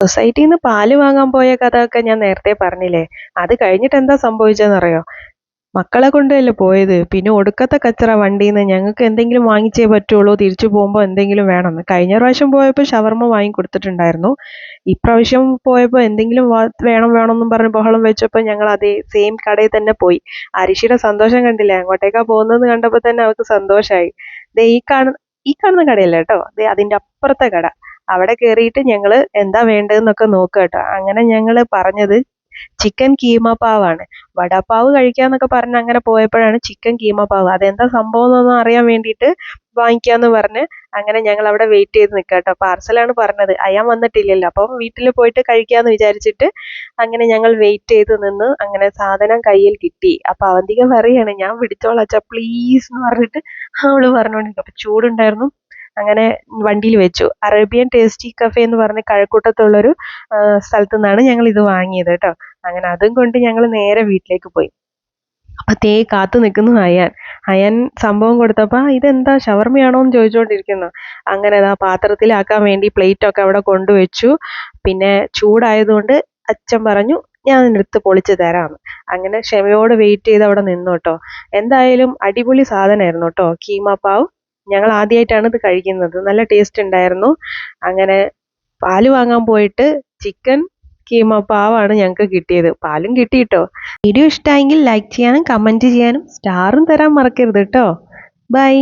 സൊസൈറ്റിയിൽ നിന്ന് പാൽ വാങ്ങാൻ പോയ കഥ ഒക്കെ ഞാൻ നേരത്തെ പറഞ്ഞില്ലേ? അത് കഴിഞ്ഞിട്ട് എന്താ സംഭവിച്ചതെന്നറിയോ മക്കളെ കൊണ്ടല്ലേ പോയത്? പിന്നെ ഒടുക്കത്തെ കച്ചറ വണ്ടിയിൽ നിന്ന് ഞങ്ങൾക്ക് എന്തെങ്കിലും വാങ്ങിച്ചേ പറ്റുള്ളൂ തിരിച്ചു പോകുമ്പോൾ എന്തെങ്കിലും വേണമെന്ന്. കഴിഞ്ഞ പ്രാവശ്യം പോയപ്പോൾ ഷവർമ്മ വാങ്ങി കൊടുത്തിട്ടുണ്ടായിരുന്നു. ഇപ്രാവശ്യം പോയപ്പോൾ എന്തെങ്കിലും വേണം വേണം എന്നും പറഞ്ഞ് ബഹളം വെച്ചപ്പോൾ ഞങ്ങൾ അതേ സെയിം കടയിൽ തന്നെ പോയി. അരിശിയുടെ സന്തോഷം കണ്ടില്ല? അങ്ങോട്ടേക്കാ പോകുന്നത് കണ്ടപ്പോൾ തന്നെ അവൾക്ക് സന്തോഷമായി ദേ ഈ കാണുന്ന ഈ കാണുന്ന കടയല്ല കേട്ടോ? ദേ അതിന്റെ അപ്പുറത്തെ കട. അവിടെ കയറിയിട്ട് ഞങ്ങൾ എന്താ വേണ്ടതെന്നൊക്കെ നോക്കുക കേട്ടോ. അങ്ങനെ ഞങ്ങൾ പറഞ്ഞത് ചിക്കൻ കീമ പാവാണ് വടാപ്പാവ് കഴിക്കാന്നൊക്കെ പറഞ്ഞ് അങ്ങനെ പോയപ്പോഴാണ് ചിക്കൻ കീമപ്പാവ്. പാവ് അതെന്താ സംഭവം എന്നൊന്നും അറിയാൻ വേണ്ടിയിട്ട് വാങ്ങിക്കാന്ന് പറഞ്ഞ് അങ്ങനെ ഞങ്ങൾ അവിടെ വെയിറ്റ് ചെയ്ത് നിൽക്കുക കേട്ടോ. പാർസലാണ് പറഞ്ഞത്. അയാൻ വന്നിട്ടില്ലല്ലോ. അപ്പം വീട്ടിൽ പോയിട്ട് കഴിക്കാന്ന് വിചാരിച്ചിട്ട് അങ്ങനെ ഞങ്ങൾ വെയിറ്റ് ചെയ്ത് നിന്ന് അങ്ങനെ സാധനം കയ്യിൽ കിട്ടി. അപ്പൊ അവന്തിക പറയാണ് ഞാൻ വിളിച്ചോളാം അച്ഛാ പ്ലീസ് എന്ന് പറഞ്ഞിട്ട് അവൾ പറഞ്ഞോണ്ടിരിക്കും അപ്പൊ ചൂടുണ്ടായിരുന്നു. അങ്ങനെ വണ്ടിയിൽ വെച്ചു. അറേബ്യൻ ടേസ്റ്റി കഫേ എന്ന് പറഞ്ഞ കഴക്കൂട്ടത്തുള്ളൊരു ആ, സ്ഥലത്തു നിന്നാണ് ഞങ്ങൾ ഇത് വാങ്ങിയത് കേട്ടോ. അങ്ങനെ അതും കൊണ്ട് ഞങ്ങൾ നേരെ വീട്ടിലേക്ക് പോയി. അപ്പൊ തേ കാത്തു നിൽക്കുന്നു അയാൻ. അയാൻ സംഭവം കൊടുത്തപ്പോ ഇതെന്താ? ഷവർമയാണോ എന്ന് ചോദിച്ചുകൊണ്ടിരിക്കുന്നു. അങ്ങനെ അതാ പാത്രത്തിലാക്കാൻ വേണ്ടി പ്ലേറ്റ് ഒക്കെ അവിടെ കൊണ്ടുവച്ചു പിന്നെ ചൂടായതുകൊണ്ട് അച്ഛൻ പറഞ്ഞു ഞാൻ എടുത്ത് പൊളിച്ച് തരാം. അങ്ങനെ ക്ഷമയോടെ വെയിറ്റ് ചെയ്ത് അവിടെ നിന്നു കേട്ടോ. എന്തായാലും അടിപൊളി സാധനമായിരുന്നു കേട്ടോ. കീമ പാവ്. ഞങ്ങൾ ആദ്യമായിട്ടാണ് ഇത് കഴിക്കുന്നത്. നല്ല ടേസ്റ്റ് ഉണ്ടായിരുന്നു. അങ്ങനെ പാൽ വാങ്ങാൻ പോയിട്ട് ചിക്കൻ കീമ പാവാണ് ഞങ്ങൾക്ക് കിട്ടിയത്. പാലും കിട്ടി ട്ടോ വീഡിയോ ഇഷ്ടമായെങ്കിൽ ലൈക്ക് ചെയ്യാനും കമന്റ് ചെയ്യാനും സ്റ്റാറും തരാൻ മറക്കരുത് കേട്ടോ ബൈ